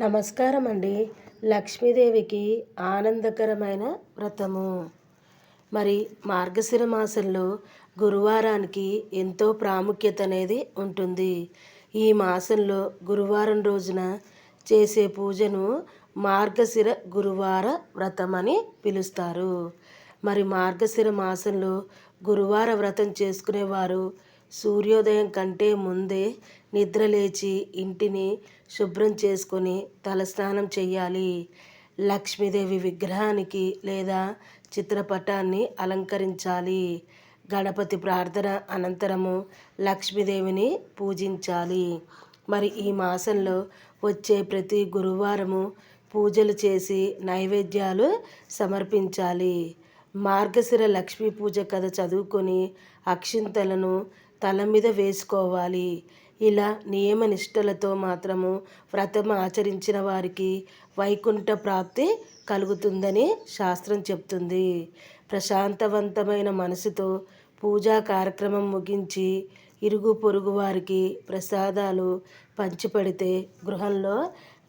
నమస్కారం అండి లక్ష్మీదేవికి ఆనందకరమైన వ్రతము. మరి మార్గశిర మాసంలో గురువారానికి ఎంతో ప్రాముఖ్యత అనేది ఉంటుంది. ఈ మాసంలో గురువారం రోజున చేసే పూజను మార్గశిర గురువార వ్రతం అని పిలుస్తారు. మరి మార్గశిర మాసంలో గురువార వ్రతం చేసుకునేవారు సూర్యోదయం కంటే ముందే నిద్రలేచి ఇంటిని శుభ్రం చేసుకొని తలస్నానం చేయాలి లక్ష్మీదేవి విగ్రహానికి లేదా చిత్రపటాన్ని అలంకరించాలి. గణపతి ప్రార్థన అనంతరము లక్ష్మీదేవిని పూజించాలి. మరి ఈ మాసంలో వచ్చే ప్రతి గురువారము పూజలు చేసి నైవేద్యాలు సమర్పించాలి. మార్గశిర లక్ష్మీ పూజ కథ చదువుకొని అక్షింతలను తల మీద వేసుకోవాలి. ఇలా నియమ నిష్టలతో మాత్రము వ్రతం ఆచరించిన వారికి వైకుంఠ ప్రాప్తి కలుగుతుందని శాస్త్రం చెప్తుంది. ప్రశాంతవంతమైన మనసుతో పూజా కార్యక్రమం ముగించి ఇరుగు పొరుగు వారికి ప్రసాదాలు పంచిపెడితే గృహంలో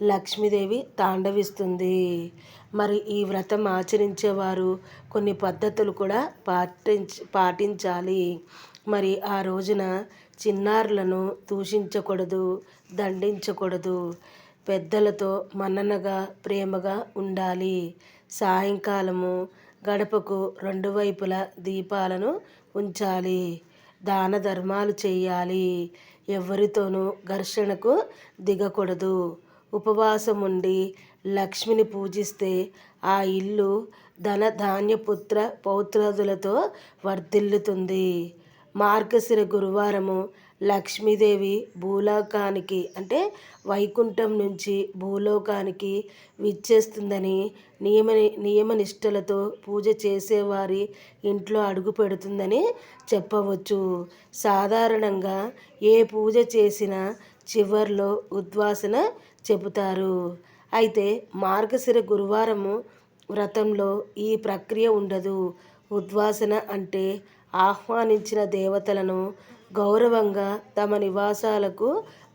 లక్ష్మీదేవి తాండవిస్తుంది. మరి ఈ వ్రతం ఆచరించేవారు కొన్ని పద్ధతులు కూడా పాటించ పాటించాలి. మరి ఆ రోజున చిన్నారులను దూషించకూడదు దండించకూడదు. పెద్దలతో మన్ననగా ప్రేమగా ఉండాలి. సాయంకాలము గడపకు రెండు వైపుల దీపాలను ఉంచాలి. దాన ధర్మాలు చేయాలి. ఎవరితోనూ ఘర్షణకు దిగకూడదు. ఉపవాసం ఉండి లక్ష్మిని పూజిస్తే ఆ ఇల్లు ధన ధాన్యపుత్ర పౌత్రాదులతో వర్ధిల్లుతుంది. మార్గశిర గురువారము లక్ష్మీదేవి భూలోకానికి అంటే వైకుంఠం నుంచి భూలోకానికి విచ్చేస్తుందని నియమ నియమనిష్టలతో పూజ చేసేవారి ఇంట్లో అడుగు పెడుతుందని చెప్పవచ్చు. సాధారణంగా ఏ పూజ చేసినా చివర్లో ఉద్వాసన చెబుతారు. అయితే మార్గశిర గురువారము వ్రతంలో ఈ ప్రక్రియ ఉండదు. ఉద్వాసన అంటే ఆహ్వానించిన దేవతలను గౌరవంగా తమ నివాసాలకు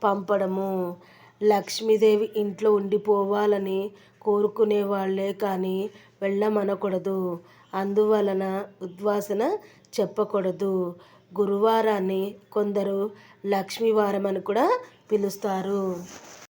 పంపడము. లక్ష్మీదేవి ఇంట్లో ఉండిపోవాలని కోరుకునే వాళ్ళే కానీ వెళ్ళమనకూడదు. అందువలన ఉద్వాసన చెప్పకూడదు. గురువారాన్ని కొందరు లక్ష్మీవారం అని కూడా పిలుస్తారు.